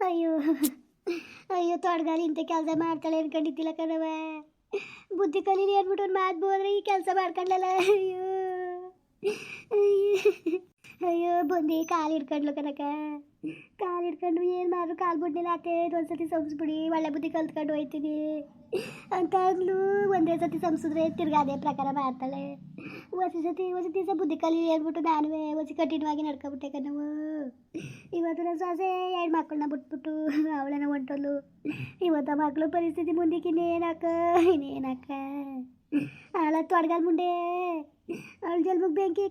ಅಯ್ಯೋ ಅಯ್ಯೋ ತೊಡಗಾಲಿ ಇಂಥ ಕೆಲಸ ಮಾಡ್ತಾಳೆ ಅನ್ಕೊಂಡಿದ್ದಿಲ್ಲ ಕಣವ ಬುದ್ಧಿ ಕಲೀರಿ ಅಂದ್ಬಿಟ್ಟು ಒಂದು ಮಾತು ಬೋದ್ರೆ ಈ ಕೆಲಸ ಮಾಡ್ಕೊಂಡಲ್ಲ. ಅಯ್ಯೋ. ಅಯ್ಯೋ ಅಯ್ಯೋ ಬಂದು ಕಾಲು ಹಿಡ್ಕೊಂಡ್ಲು ಕನಕ ಕಾಲು ಹಿಡ್ಕೊಂಡು ಏನು ಮಾಡ್ರು ಕಾಲು ಬಿಡ್ನಿಲ್ಲ ಅತ್ತೆ ಒಂದ್ಸತಿ ಸಂಸ್ಬಿಡಿ ಒಳ್ಳೆ ಬುದ್ಧಿ ಕಲ್ತ್ಕೊಂಡು ಹೋಯ್ತೀನಿ ಅಂತ ಅಂದ್ಲು ಒಂದೇ ಸತಿ ಸಂಸಿದ್ರೆ ತಿರ್ಗಾ ಅದೇ ಪ್ರಕಾರ ಮಾಡ್ತಾಳೆ ಹೊಸ ಸತಿ ಹೊಸ ದಿವಸ ಬುದ್ಧಿ ಕಲಿ ಹೇಳ್ಬಿಟ್ಟು ನಾನುವೇ ಹೊಸ ಕಂಟಿನ್ಯೂ ನಡ್ಕೊಬಿಟ್ಟೆ ಕಣವು ಇವತ್ತು ನನ್ನ ಸೊಸೆ ಎರಡು ಮಕ್ಕಳನ್ನ ಬಿಟ್ಬಿಟ್ಟು ಅವಳನ್ನ ಹೊಂಟೋದ್ಲು ಇವತ್ತು ಆ ಮಕ್ಕಳು ಪರಿಸ್ಥಿತಿ ಮುಂದಕ್ಕೆ ಇನ್ನೇನಕ್ಕ ಇನ್ನೇನಕ್ಕ ಅವಳ ತೊಡಗಲ್ ಮುಂಡೆ ಅವಳು ಜಲ್ಮಗ್ ಬೆಂಕಿ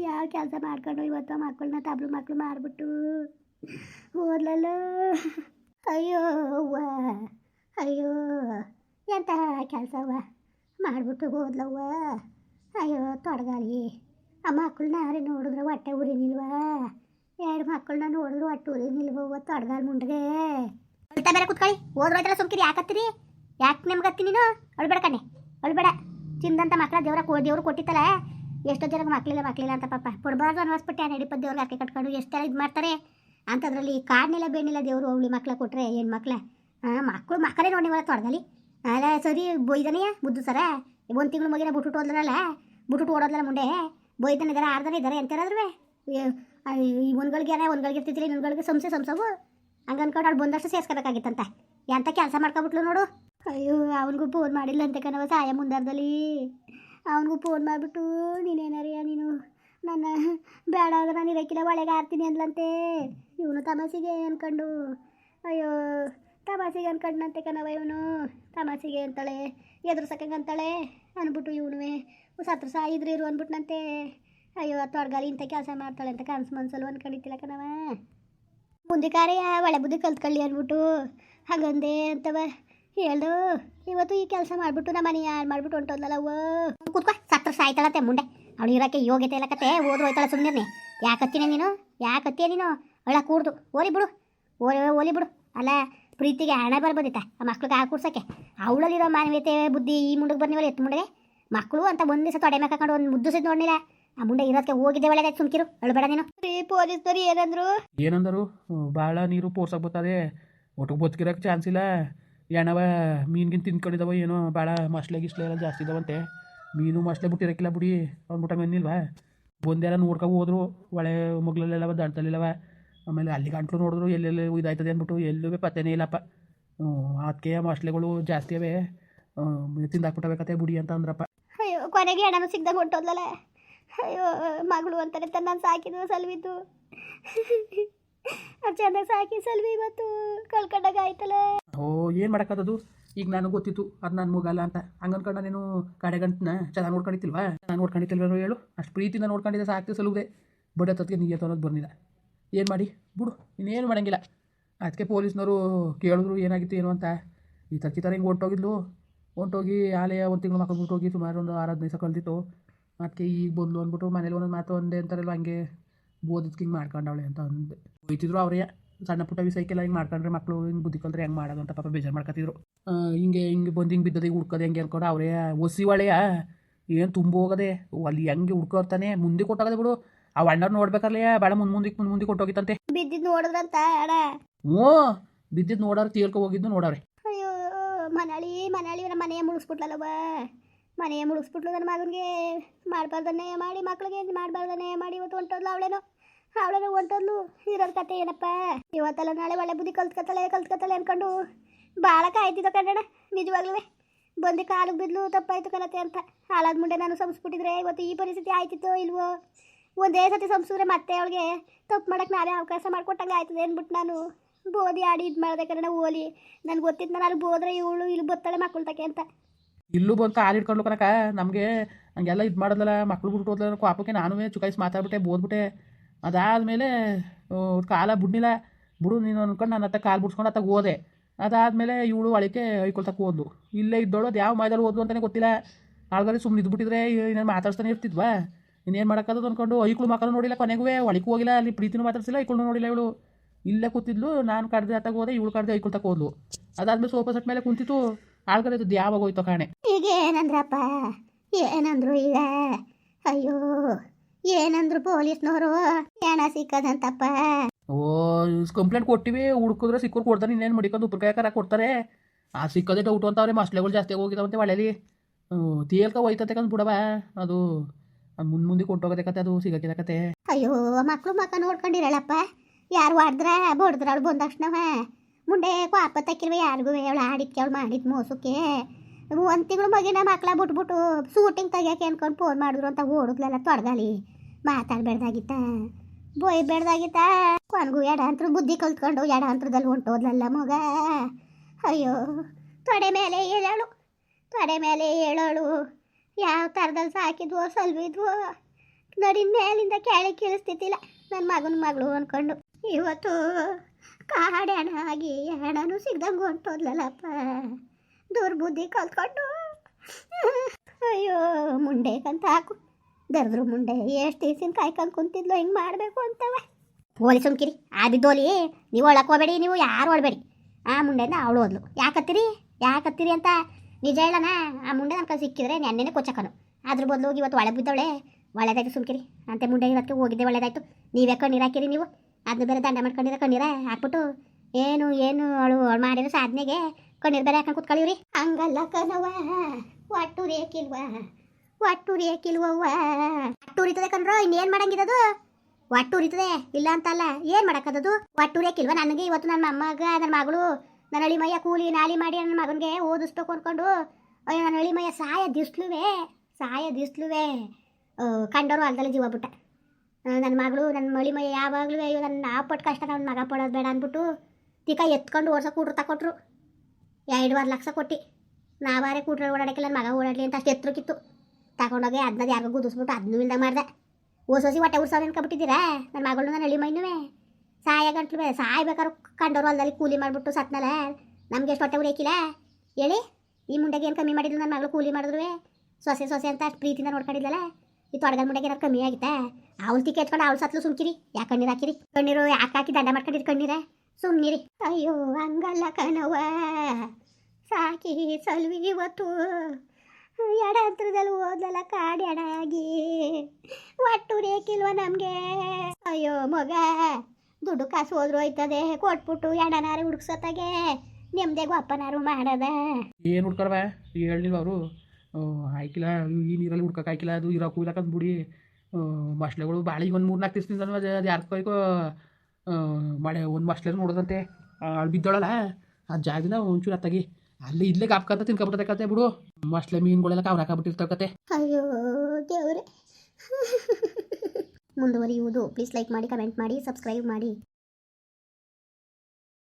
ಯಾವ ಕೆಲಸ ಮಾಡ್ಕೊಂಡು ಇವತ್ತು ಮಕ್ಕಳನ್ನ ತಬ್ಳು ಮಕ್ಕಳು ಮಾರ್ಬಿಟ್ಟು. ಓದ್ಲಲ್ಲ ಅಯ್ಯೋ, ಅವ್ವ. ಅಯ್ಯೋ ಎಂಥ ಕೆಲಸವ ಮಾಡ್ಬಿಟ್ಟು ಓದ್ಲವ್ವ ಅಯ್ಯೋ, ತೊಡಗಾಲಿ. ಆ ಮಕ್ಕಳನ್ನ ಯಾರೇ ನೋಡಿದ್ರೆ ಹೊಟ್ಟೆ ಉರಿನಿಲ್ವಾ ಎರಡು ಮಕ್ಕಳನ್ನ ನೋಡಿದ್ರು ಹೊಟ್ಟೆ ಉರಿನಿಲ್ವವ್ವ ತೊಡಗಾಲ್ ಮುಂಡ್ಗೆ. ಅಳ್ತಾ ಬೇರೆ ಕುತ್ಕೊಳ್ಳಿ. ಓದ್ರೆ ಸುಮ್ಕಿರಿ. ಯಾಕತ್ತೀರಿ ಯಾಕೆ ನಿಮ್ಗೆ ಹತ್ತಿ ನೀನು? ಅಳ್ಬೇಡ ಕಣ್ಣೆ. ಅಳ್ಬೇಡ ಚಿಂದಂತ ಮಕ್ಕಳ ದೇವ್ರ ದೇವ್ರು ಕೊಟ್ಟಿತ್ತಲ್ಲ? ಎಷ್ಟೋ ಜನಕ್ಕೆ ಮಕ್ಕಳಿಲ್ಲ ಮಕ್ಕಳಿಲ್ಲ ಅಂತ ಪಾಪ. ಕೊಡಬಾರ್ದು ಅನ್ನಿಸ್ಬಿಟ್ಟೆ ನಡಿಪದ ದೇವ್ರಿಗೆ ಅಕ್ಕಿ ಕಟ್ಕೊಂಡು. ಎಷ್ಟೆಲ್ಲ ಇದು ಮಾಡ್ತಾರೆ? ಅಂಥದ್ರಲ್ಲಿ ಕಾಡ್ನಿಲ್ಲ ಬೇಣಿಲ್ಲ ದೇವರು ಅವಳಿ ಮಕ್ಕಳ ಕೊಟ್ಟರೆ ಹೆಣ್ಮಕ್ಳ. ಮಕ್ಕಳು ಮಕ್ಕಳೇ ನೋಡಿ ತೊಡಗಲಿ ಅಲ್ಲ, ಸರಿ ಬೊಯ್ದನೆಯ ಬುದ್ದು ಸರ? ಒಂದು ತಿಂಗಳು ಮಗಿನ ಬಿಟ್ಬಿಟ್ಟು ಹೋದ್ರಲ್ಲ ಬಿಟ್ಬಿಟ್ಟು ಓಡೋದ್ರಲ್ಲ ಮುಂದೆ? ಬೊಯ್ದನ ಇದಾರೆ, ಆರ್ದನ ಇದ್ದಾರೆ ಎಂತಾರಾದ್ರೂ ಈ ಒಂದ್ಗಳಿಗೆ ಒಂದ್ಗಳಿಗೆ ಇರ್ತಿದ್ರಿ ಇನ್ನೊಂದ್ಗಳಿಗೆ ಸಂಸೆ, ಸಂಸವು? ಹಂಗೆ ಅನ್ಕೊಂಡು ಅವ್ಳು ಬಂದಷ್ಟು ಸೇರ್ಸ್ಕೋಬೇಕಾಗಿತ್ತಂತ. ಎಂಥ ಕೆಲಸ ಮಾಡ್ಕೊಬಿಟ್ಲು ನೋಡು. ಅಯ್ಯೋ, ಅವನಿಗೂ ಫೋನ್ ಮಾಡಿಲ್ಲ ಅಂತೆ ಕಣವ ಸಾಯ ಮುಂದಾರ್ದಲ್ಲಿ. ಅವನಿಗೂ ಫೋನ್ ಮಾಡಿಬಿಟ್ಟು, ನೀನೇನಾರಿಯ ನೀನು? ನನ್ನ ಬೇಡ ಅಂದ್ರೆ ನಾನು ಇರೋಕ್ಕಿಲ್ಲ ಒಳಗೆ ಆರ್ತೀನಿ ಅಂದ್ಲಂತೆ. ಇವನು ತಮಾಸಿಗೆ ಅನ್ಕೊಂಡು. ಅಯ್ಯೋ ತಮಾಸಿಗೆ ಅನ್ಕೊಂಡಂತೆ ಕಣವ ಇವನು. ತಮಾಸಿಗೆ ಅಂತಾಳೆ ಎದುರ್ಸಕ್ಕಂಗೆ ಅಂತಾಳೆ ಅಂದ್ಬಿಟ್ಟು ಇವನುವೆ. ಸತ್ರ ಸಾಯಿದ್ರು ಇರು ಅಂದ್ಬಿಟ್ನಂತೆ ಅಯ್ಯೋ ತೊಡಗಾಲಿ ಇಂಥ ಕೆಲಸ ಮಾಡ್ತಾಳೆ ಅಂತ ಕನ್ಸು ಮನ್ಸಲ್ವ ಅನ್ಕೊಂಡಿದ್ದಿಲ್ಲ ಕಣವ ಮುಂದೆ ಕಾರ್ಯ ಒಳೆ ಬುದ್ಧಿ ಕಲ್ತ್ಕೊಳ್ಳಿ ಅಂದ್ಬಿಟ್ಟು ಹಾಗಂದೆ ಅಂತವ. ಹೇಳ್ದು ಇವತ್ತು ಈ ಕೆಲಸ ಮಾಡ್ಬಿಟ್ಟು ನಮ್ಮ ಮನೆ ಯಾರು ಮಾಡ್ಬಿಟ್ಟು ಹೊಂಟೋದ್ಲಲ್ಲ ಓ ಕೂತ್ಕೋ ಸತ್ರ ಸಾಯ್ತಾಳತ್ತೆ ಮುಂಡೆ ಅವಳು ಇರೋಕ್ಕೆ ಯೋಗ್ಯತೆ ಇಲ್ಲ ಕತೆ ಓದ್ರು ಹೋಯ್ತಾಳ ಸುಮ್ಮನೆ ಯಾಕತ್ತೀನಿ ನೀನು? ಯಾಕತ್ತೀಯ ನೀನು? ಅವಳ ಕೂಡ್ದು ಓಲಿ ಬಿಡು. ಓಲಿ ಓಲಿ ಬಿಡು. ಅಲ್ಲ ಪ್ರೀತಿಗೆ ಹಣ ಬರ್ಬೋದಿತ್ತ ಆ ಮಕ್ಳಿಗೆ ಆ ಕೂಡ್ಸಕ್ಕೆ ಅವಳಲ್ಲಿರೋ ಮಾನವೀಯತೆ ಬುದ್ಧಿ ಈ ಮುಂಡಕ್ಕೆ ಬರ್ನಿವಲ್ಲ ಎತ್ತು ಮುಂಡೆ ಮಕ್ಕಳು ಅಂತ ಒಂದು ದಿವಸ ತೊಡೆ ಹಾಕೊಂಡು ಒಂದು ಮುದ್ದು ಸಿದ್ದು ನೋಡಿಲ್ಲ ಆ ಮುಂಡೆ ಇರೋದಕ್ಕೆ ಹೋಗಿದ್ದೆ ಒಳಗೆ ಸುಮ್ಕಿರು. ಅಳ್ಬೇಡ ನೀನು. ಪೊಲೀಸ್ನವ್ರು ಏನಂದ್ರು? ಏನಂದರು? ಭಾಳ ನೀರು ಪೋರ್ಸಕ್ಕೆ ಬರ್ತದೆ ಒಟ್ಟಿಗೆ ಬದುಕಿರೋಕೆ ಚಾನ್ಸ್ ಇಲ್ಲ. ಏನವ ಮೀನ್ಗಿನ್ ತಿನ್ಕೊಂಡಿದ್ದಾವ ಏನೋ ಭಾಳ ಮಸ್ಲೆ ಗಿಸ್ಲೆ ಎಲ್ಲ ಜಾಸ್ತಿ ಇದಾವಂತೆ. ಮೀನು ಮಸ್ಲೆ ಬಿಟ್ಟಿರಕ್ಕಿಲ್ಲ ಬಿಡಿ, ಅವ್ನು ಬಿಟ್ಟಂಗೆ ಅನ್ನಿಲ್ವಾ ಬಂದೆಲ್ಲ ನೋಡ್ಕೊ ಹೋದ್ರು, ಒಳ್ಳೆ ಮಗ್ಲಲ್ಲೆಲ್ಲವ ದಂಟದಲ್ಲಿಲ್ಲವ ಆಮೇಲೆ ಅಲ್ಲಿ ಗಂಟ್ಲು ನೋಡಿದ್ರು, ಎಲ್ಲೆಲ್ಲಿ ಇದಾಯ್ತದೆ ಅಂದ್ಬಿಟ್ಟು ಎಲ್ಲೂ ಪತ್ತೆನೇ ಇಲ್ಲಪ್ಪ. ಅದಕ್ಕೆ ಮಸ್ಲೆಗಳು ಜಾಸ್ತಿ ಅವೆ. ತಿಂದಾಕ್ಬಿಟ್ಟಬೇಕತ್ತೆ ಕತೆ ಬುಡಿ ಅಂತ ಅಂದ್ರಪ್ಪ. ಅಯ್ಯೋ, ಕೊನೆಗೆ ಹಣನು ಸಿಗ್ದಾಗ ಹೊಂಟೋದ್ಲಲ್ಲ ಅಯ್ಯೋ, ಮಗಳು ಅಂತಾರೆ ತನ್ನ ನಾನು ಸಾಕಿದ್ದು ಸಲ್ವಿದ್ದು. ಅದು ಚೆನ್ನಾಗಿ ಸಾಕಿ ಸಲ್ವಿ ಇವತ್ತು ಕಳ್ಕೊಂಡಾಗ ಆಯ್ತಲ್ಲ ಓ, ಏನು ಮಾಡೋಕ್ಕದು ಈಗ ನನಗೆ ಗೊತ್ತಿತ್ತು, ಅದು ನಾನು ಮುಗಲ್ಲ ಅಂತ. ಹಂಗೆ ಅನ್ಕೊಂಡ ನೀನು ಕಡೆಗಂಟನ ಚೆನ್ನಾಗಿ ನೋಡ್ಕೊಂಡಿತ್ತಿಲ್ವಾ ನಾನು ನೋಡ್ಕೊಂಡಿತ್ತಿಲ್ವೇನೋ ಹೇಳು. ಅಷ್ಟು ಪ್ರೀತಿಯಿಂದ ನೋಡ್ಕೊಂಡಿದ್ದೆ ಸಾಕ್ತಿ ಸಲುದೆ ಬಡ ತತ್ಗೆ ನೀರು ಅನ್ನೋದು ಬಂದಿಲ್ಲ. ಏನು ಮಾಡಿ? ಬಿಡು, ಇನ್ನೇನು ಮಾಡಂಗಿಲ್ಲ. ಅದಕ್ಕೆ ಪೊಲೀಸ್ನವರು ಕೇಳಿದ್ರು ಏನಾಗಿತ್ತು ಏನು ಅಂತ. ಈ ತರ್ಕಿ ಥರ ಹಿಂಗೆ ಹೊಂಟೋಗಿದ್ಲು ಹೊಂಟೋಗಿ ಆಲೆಯ ಒಂದು ತಿಂಗಳು ಮಕ್ಕಳು ಬಿಟ್ಟೋಗಿ ಸುಮಾರು ಒಂದು ಆರು ಹದಿನೈದು ಕಳೆದಿತ್ತು. ಅದಕ್ಕೆ ಈಗ ಬಂದು ಅಂದ್ಬಿಟ್ಟು ಮನೇಲಿ ಒಂದೊಂದು ಮಾತು ಒಂದೇ ಅಂತಾರಲ್ಲ ಹಂಗೆ. ಓದಿದ್ಕೆ ಹಿಂಗೆ ಮಾಡ್ಕೊಂಡವಳೆ ಅಂತ ಅಂದು. ಹೋಯ್ತಿದ್ರು ಅವರೇ. ಸಣ್ಣ ಪುಟ್ಟ ವಿಷಯಕ್ಕೆಲ್ಲ ಹಿಂಗೆ ಮಾಡ್ಕೊಂಡ್ರೆ ಮಕ್ಕಳು ಹಿಂಗೆ ಬುದ್ಧಿ ಕಲ್ತ್ರೆ ಹೆಂಗೆ ಮಾಡೋದು ಅಂತ ಪಾಪ ಬೇಜಾರು ಮಾಡ್ಕೊತಿದ್ರು ಹಿಂಗೆ ಹಿಂಗೆ ಬಂದು ಹಿಂಗೆ ಬಿದ್ದದೆ ಹುಡ್ಕೋದೆ ಹೆಂಗೆ ಅನ್ಕೊಂಡು ಅವರೇ ಒಸಿ ಒಳೆಯ ಏನು ತುಂಬ ಹೋಗದೆ ಅಲ್ಲಿ ಹೆಂಗೆ ಹುಡ್ಕೋರ್ತಾನೆ ಮುಂದೆ ಕೊಟ್ಟೋಗದೆ ಬಿಡು. ಆ ಅಣ್ಣವ್ರು ನೋಡ್ಬೇಕಲ್ಲ ಭಾಳ ಮುಂದೆ ಮುಂದಕ್ಕೆ ಮುಂದೆ ಮುಂದೆ ಕೊಟ್ಟೋಗಿತ್ತಂತೆ. ಬಿದ್ದಿದ್ದು ನೋಡಿದ್ರಂತ ಅಡ ಹ್ಞೂ ಬಿದ್ದಿದ್ದು ನೋಡೋರು ತೀರ್ಕೊ ಹೋಗಿದ್ದು ನೋಡವ್ರೆ. ಅಯ್ಯೋ ಮನಾಳಿ ಮನಾಳಿ ನಮ್ಮ ಮನೆಯ ಮುಳುಗಿಸ್ಬಿಟ್ಲಲ್ಲವ? ಮನೆಯ ಮುಳುಗಿಸ್ಬಿಟ್ಲು ನನ್ನ ಮಗನಿಗೆ. ಮಾಡಬಾರ್ದನ್ನೇ ಮಾಡಿ ಮಕ್ಳಿಗೆ ಮಾಡಬಾರ್ದನ್ನೇ ಮಾಡಿ ಇವತ್ತು ಹೊಂಟೋದ್ಲ ಅವಳೇನೋ. ಅವಳೇನೋ ಹೊಂಟೋದ್ಲು ಇರೋದ್ ಕತೆ ಏನಪ್ಪ? ಇವತ್ತಲ್ಲ ನಾಳೆ ಒಳ್ಳೆ ಬುದ್ಧಿ ಕಲ್ತ್ಕತ್ತಲೆ ಕಲ್ತ್ಕತ್ತಲೆ ಅನ್ಕೊಂಡು ಭಾಳ ಕಾಯ್ತಿದ್ದ ಕಣ್ಣ ನಿಜವಾಗ್ಲೂ ಬಂದು ಕಾಲಿಗೆ ಬಿದ್ಲು ತಪ್ಪಾಯ್ತು ಕಣತೆ ಅಂತ. ಹಾಳಾದ ಮುಂದೆ ನಾನು ಸಂಸ್ಬಿಟ್ಟಿದ್ರೆ ಇವತ್ತು ಈ ಪರಿಸ್ಥಿತಿ ಆಯ್ತಿತ್ತೋ ಇಲ್ವೋ? ಒಂದೇ ಸತಿ ಸಂಸ್ಕೃತಿ ಮತ್ತೆ ಅವಳಿಗೆ ತಪ್ಪು ಮಾಡಕ್ಕೆ ನಾನೇ ಅವಕಾಶ ಮಾಡ್ಕೊಟ್ಟಂಗೆ ಆಯ್ತದೆ ಅಂದ್ಬಿಟ್ಟು ನಾನು ಬೋದಿ ಆಡಿ ಇದು ಮಾಡಿದೆ ಕಣ ಓಲಿ. ನನ್ಗೆ ಗೊತ್ತಿತ್ತು ನಾನು ಅಲ್ಲಿ ಬೋದ್ರೆ ಇವಳು ಇಲ್ಲಿ ಬತ್ತಳೆ ಮಕ್ಕಳು ತಕೆ ಅಂತ. ಇಲ್ಲೂ ಬಂತ ಕಾಲು ಹಿಡ್ಕೊಂಡು ಕನಕ, ನಮಗೆ ಹಂಗೆಲ್ಲ ಇದು ಮಾಡೋದಲ್ಲ ಮಕ್ಳು ಬಿಟ್ಟು ಹೋದ್ಲ ಕೋಪಕ್ಕೆ ನಾನು ಚುಕಾಯಿಸಿ ಮಾತಾಡ್ಬಿಟ್ಟೆ, ಬೋದ್ಬಿಟ್ಟೆ. ಅದಾದಮೇಲೆ ಕಾಲ ಬಿಡ್ನಿಲ್ಲ. ಬಿಡು, ನೀನು ಅಂದ್ಕೊಂಡು ನನ್ನ ಹತ್ತ ಕಾಲು ಬಿಡ್ಸ್ಕೊಂಡು ಹತ್ತಾಗ ಹೋದೆ. ಅದಾದಮೇಲೆ ಇವಳು ಅಳಿಕೆ ಹೊಯ್ಕೊಳ್ತಕ್ಕ ಹೋದ್ಲು. ಇಲ್ಲೇ ಇದ್ದೋಳು, ಅದು ಯಾವ ಮೈದಲ್ಲಿ ಓದ್ಲು ಅಂತಲೇ ಗೊತ್ತಿಲ್ಲ. ಆಳ್ಗಡೆ ಸುಮ್ಮನೆ ಇದ್ಬಿಟ್ಟಿದ್ರೆ ಇನ್ನೇನು ಮಾತಾಡ್ಸ್ತಾನೆ ಇರ್ತಿದ್ವಾ? ಇನ್ನೇನು ಮಾಡೋಕ್ಕದು ಅಂದ್ಕೊಂಡು ಐಕ್ಳು ಮಕ್ಕಳು ನೋಡಿಲ್ಲ ಕೊನೆಗೂ ಒಳಕ್ಕೆ ಹೋಗಿಲ್ಲ, ಅಲ್ಲಿ ಪ್ರೀತಿನೂ ಮಾತಾಡ್ಸಿಲ್ಲ ಐಕ್ಳು ನೋಡಿಲ್ಲ ಇವಳು. ಇಲ್ಲೇ ಕೂತಿದ್ಲು, ನಾನು ಕಡ್ದೆ ಅತ್ತಾಗ ಹೋದೆ, ಇವಳು ಕಡ್ದೆ ಐಕೊಳ್ತಾ ಹೋದ್ಲು. ಅದಾದ್ಮೇಲೆ ಸೋಫಾ ಸೆಟ್ ಮೇಲೆ ಕುಂತಿತ್ತು. ಆಳ್ಗಡೆ ಇದು ಯಾವಾಗ ಹೋಯ್ತು ಕಾಣೆ. ಈಗ ಏನಂದ್ರಪ್ಪ ಏನಂದ್ರು ಈಗ? ಅಯ್ಯೋ ಏನಂದ್ರು ಪೊಲೀಸ್ನವರು? ಏನ ಸಿಕ್ಕದಂತಪ್ಪ? ಓ ಕಂಪ್ಲೇಂಟ್ ಕೊಟ್ಟಿವಿ ಹುಡುಕಿದ್ರೆ ಸಿಕ್ಕರು ಕೊಡ್ತಾರೆ ಇನ್ನೇನು ಮಡಿಕೊಂಡು ಉಪ್ಪಿನಕಾಯಿ ಕೊಡ್ತಾರೆ. ಆ ಸಿಕ್ಕದೆ ಡೌಟು ಅಂತವ್ರೆ ಮಸ್ಲೆಗಳು ಜಾಸ್ತಿ ಹೋಗಿದಾವಂತೆ ಒಳ್ಳೆಲಿ ತೇಲ್ಕ ಹೋಯ್ತತೆ ಕಂದು ಬಿಡವ ಅದು ಮುಂದೆ ಮುಂದೆ ಕತೆ ಅದು ಸಿಗಕ್ಕಿದಕತೆ ಅಯ್ಯೋ ಮಕ್ಕಳು ಮಕ್ಕ ನೋಡ್ಕೊಂಡಿರಲ್ಲಪ್ಪ ಯಾರು ಹೊಡೆದ್ರ ಬಡ್ದ್ರ ಅವಳು ಬಂದ ತಕ್ಷಣವ. ಮುಂದೆ ಕ್ವಾಪ ತಕ್ಕಿಲ್ವ ಯಾರಿಗೂ ಅವಳು ಆಡಿದ್ಕೆ ಅವಳು ಮಾಡಿದ್ ಮೋಸಕ್ಕೆ. ಒಂದು ತಿಂಗಳು ಮಗಿನ ಮಕ್ಳ ಬಿಟ್ಬಿಟ್ಟು ಶೂಟಿಂಗ್ ತೆಗಿಯಕ್ಕೆ ಅನ್ಕೊಂಡು ಫೋನ್ ಮಾಡಿದ್ರು ಅಂತ ಓಡುದ್ಲಲ್ಲ ತೊಡಗಲಿ. ಮಾತಾಡ್ಬೇಡ್ದಾಗಿತ್ತ ಬೊಯ್ಬೇಡ್ದಾಗಿತ್ತ ಕೊನೆಗೂ ಎಡ ಅಂತರು ಬುದ್ಧಿ ಕಲ್ತ್ಕೊಂಡು ಎಡ ಅಂತರದಲ್ಲಿ ಹೊಂಟೋದ್ಲಲ್ಲ ಮಗ. ಅಯ್ಯೋ, ತೊಡೆ ಮೇಲೆ ಹೇಳೋಳು ತೊಡೆ ಮೇಲೆ ಹೇಳೋಳು ಯಾವ ಥರದಲ್ಲಿ ಸಾಕಿದ್ವೋ, ಸಲ್ವಿದ್ವೋ. ನಡಿ ಮೇಲಿಂದ ಕೇಳಿ ಕೇಳಿಸ್ತಿದ್ದಿಲ್ಲ ನನ್ನ ಮಗನ ಮಗಳು ಅಂದ್ಕೊಂಡು ಇವತ್ತು ಕಾಡೆ ಹಣ ಆಗಿ ಹಣನೂ ಸಿಗ್ದಂಗೆ ಹೊಂಟೋದ್ಲಲ್ಲಪ್ಪ. ದುರ್ಬುದ್ಧಿ ಕಲ್ತ್ಕೊಂಡು. ಅಯ್ಯೋ ಮುಂಡೆಗಂತ ಹಾಕು. ದರ್ದ್ರು ಮುಂಡೆ ಎಷ್ಟು ದಿವ್ಸಿನ ಕಾಯ್ಕೊಂಡು ಕುಂತಿದ್ಲು, ಹಿಂಗೆ ಮಾಡಬೇಕು ಅಂತವ. ಹೋಲಿ ಸುಮ್ಕಿರಿ ಆ ಬಿದ್ದೋಲಿ ನೀವು ಒಳಕೋಬೇಡಿ ನೀವು ಯಾರು ಓಡಬೇಡಿ ಆ ಮುಂಡೆಯಿಂದ ಅವಳು ಓದ್ಲು ಯಾಕತ್ತೀರಿ? ಯಾಕತ್ತಿರಿ ಅಂತ ನಿಜ ಹೇಳಣ. ಆ ಮುಂಡೆ ಕೈ ಸಿಕ್ಕಿದ್ರೆ ನೆನ್ನೆನೆ ಕೊಚ್ಚಕನು ಅದ್ರ ಬದಲು ಹೋಗಿ ಇವತ್ತು ಒಳಗೆ ಬಿದ್ದವಳೆ. ಒಳ್ಳೇದಾಯ್ತು ಸುಮ್ಕಿರಿ. ಅಂತೆ ಮುಂಡೆ ಇವತ್ತು ಹೋಗಿದ್ದೆ ಒಳ್ಳೇದಾಯ್ತು. ನೀವೇ ಕಣ್ಣೀರು ಹಾಕಿರಿ ನೀವು. ಅದನ್ನ ಬೇರೆ ದಂಡ ಮಾಡ್ಕೊಂಡಿರ ಕಣ್ಣೀರ ಹಾಕ್ಬಿಟ್ಟು ಏನು ಏನು ಅವಳು ಅವಳು ಮಾಡಿರೋ ಸಾಧನೆಗೆ ಕಣ್ಣೀರು ಬೇರೆ ಹಾಕೊಂಡು ಕುತ್ಕೊಳ್ಳಿವ್ರಿ. ಹಂಗಲ್ಲ ಕನವ ಒಟ್ಟು ರೇಕಿಲ್ವ ಒಟ್ಟು ರೇಕಿಲ್ವವ್ವ ಒಟ್ಟು ಉರಿತದೆ ಕಣ್ರೋ, ಇನ್ನೇನ್ ಮಾಡಂಗಿದದು? ಒಟ್ಟು ಉರಿತದೆ ಇಲ್ಲ ಅಂತಲ್ಲ ಏನ್ ಮಾಡಕ್ಕದದು? ಒಟ್ಟು ರೇಕಿಲ್ವ ನನಗೆ? ಇವತ್ತು ನನ್ನ ಅಮ್ಮಗ ನನ್ನ ಮಗಳು, ನನ್ನ ಅಳಿಮಯ್ಯ ಕೂಲಿ ನಾಲಿ ಮಾಡಿ ನನ್ನ ಮಗನಿಗೆ ಓದಿಸ್ಬೇಕು ಅನ್ಕೊಂಡು. ಅಯ್ಯೋ, ನನ್ನ ಅಳಿಮಯ್ಯ ಸಾಯ ದಿಸ್ಲುವೆ ಸಾಯ ದಿಸ್ಲುವೆ. ಕಂಡವರು ಅಲ್ದಲ್ಲ ಜೀವ ಬಿಟ್ಟ. ನನ್ನ ಮಗಳು, ನನ್ನ ಮೈ ಯಾವಾಗಲೂ, ಅಯ್ಯೋ, ನನ್ನ ನಾ ಪಟ್ಟು ಕಷ್ಟ ನನ್ನ ಮಗ ಪಡೋದು ಬೇಡ ಅಂದ್ಬಿಟ್ಟು ತಿಕ್ಕ ಎತ್ಕೊಂಡು ಓಡ್ಸೋ ಕೂಟ್ರು ತಕೊಟ್ರು. ಎರಡುವರೆ ಲಕ್ಷ ಕೊಟ್ಟು. ನಾವಾರೆ ಕೂಟ್ರೆ ಓಡಾಡಕ್ಕೆ ನನ್ನ ಮಗ ಓಡಾಡಲಿ ಅಂತ ಅಷ್ಟು ಎತ್ತರಕ್ಕಿತ್ತು ತಗೊಂಡೋಗಿ ಅದನ್ನ ಯಾರಿಗೂ ಗುದಿಸ್ಬಿಟ್ಟು ಅದನ್ನೂ ಇಲ್ದ ಮಾಡ್ದೆ. ಓಸೋಸಿ ಹೊಟ್ಟೆ ಉರ್ಸೋದು ಅನ್ಕೊಬಿಟ್ಟಿದ್ದೀರಾ ನನ್ನ ಮಗಳು ನನ್ನ ಮೈನುವೆ. ಸಾಯ ಗಂಟ್ಲು ಸಾಯ್ಬೇಕಾದ್ರೆ ಕಂಡೋರು ಹೊಲದಲ್ಲಿ ಕೂಲಿ ಮಾಡಿಬಿಟ್ಟು ಸತ್ನಲ್ಲ. ನಮ್ಗೆ ಎಷ್ಟು ಹೊಟ್ಟೆ ಉರಿಯಕ್ಕಿಲ್ಲ ಹೇಳಿ ಈ ಮುಂಡೆಗೆ ಏನು ಕಮ್ಮಿ ಮಾಡಿದ್ರು ನನ್ನ ಮಗಳು ಕೂಲಿ ಮಾಡಿದ್ರು ಸೊಸೆ ಸೊಸೆ ಅಂತ ಅಷ್ಟು ಪ್ರೀತಿಯಿಂದ ನೋಡ್ಕೊಂಡಿದ್ಲಲ್ಲ? ಈ ತೊಡಗದ ಮುಂಡೆಗೆ ಏನಾರು ಕಮ್ಮಿ ಆಗಿತ್ತಾ? ಅವಳು ತಿಕ್ಕ ಎತ್ಕೊಂಡು ಅವಳು ಸತ್ಲು ಸುಮ್ಕಿರಿ. ಯಾಕೆ ಕಣ್ಣೀರು ಹಾಕಿರಿ? ಕಣ್ಣೀರು ಯಾಕೆ ಹಾಕಿ ದಂಡ ಮಾಡ್ಕೊಂಡಿರಿ ಕಣ್ಣೀರ? ಸುಮ್ನಿರಿ. ಅಯ್ಯೋ, ಹಂಗಲ್ಲ ಕಣವ ಸಾಕಿ ಸಲ್ವಿ ಇವತ್ತು. ಎಡ ಹತ್ರದಲ್ಲಿ ಹೋದಲ್ಲ ಕಾಡಿ ಎಡ ಆಗಿ. ಒಟ್ಟು ರೇಕಿಲ್ವ ನಮಗೆ? ಅಯ್ಯೋ, ಮಗ. ದುಡ್ಡು ಕಾಸು ಹೋದ್ರು ಹೋಯ್ತದೆ. ಕೊಟ್ಬಿಟ್ಟು ಎಡನಾರು ಹುಡುಕ್ಸತ್ತಾಗೆ ನೆಮ್ಮದಿಗೂ ಅಪ್ಪನಾರು ಮಾಡದ. ಏನು ಹುಡ್ಕರ್ವ? ಹೇಳಿಲ್ವ ಅವರು? ಆಯ್ಕಿಲ್ಲ ಈ ನೀರಲ್ಲಿ ಹುಡ್ಕಕ್ಕೆ ಆಯ್ಕಿಲ್ಲ ಅದು ಇರೋ ಕೂಲಕ್ಕಂದು ಬಿಡಿ ಮಸ್ಲೆಗಳು ಭಾಳ ಈಗ ಒಂದು ಮೂರು ನಾಲ್ಕು ದಿವಸದಿಂದ ಅದು ಯಾರ ಮಳೆ ಒಂದು ಮಸ್ಲೆ ನೋಡೋದಂತೆ. ಅಲ್ಲಿ ಬಿದ್ದೋಳಲ್ಲ. ಆ ಜಾಗದಿಂದ ಒಂಚೂರು ಅತ್ತಾಗಿ. ಅಲ್ಲಿ ಇಲ್ಲೇ ಕಾಪ್ಕಂತ ಕತೆ ಬಿಡು. ಮಸ್ಲೆ ಮೀನುಗಳೆಲ್ಲ ಕಾವ್ರ ಹಾಕಬಿಟ್ಟಿರ್ತಾವ ಕತೆ. ಅಯ್ಯೋ ದೇವ್ರೆ. ಮುಂದುವರಿಯುವುದು. ಪ್ಲೀಸ್ ಲೈಕ್ ಮಾಡಿ ಕಮೆಂಟ್ ಮಾಡಿ ಸಬ್ಸ್ಕ್ರೈಬ್ ಮಾಡಿ.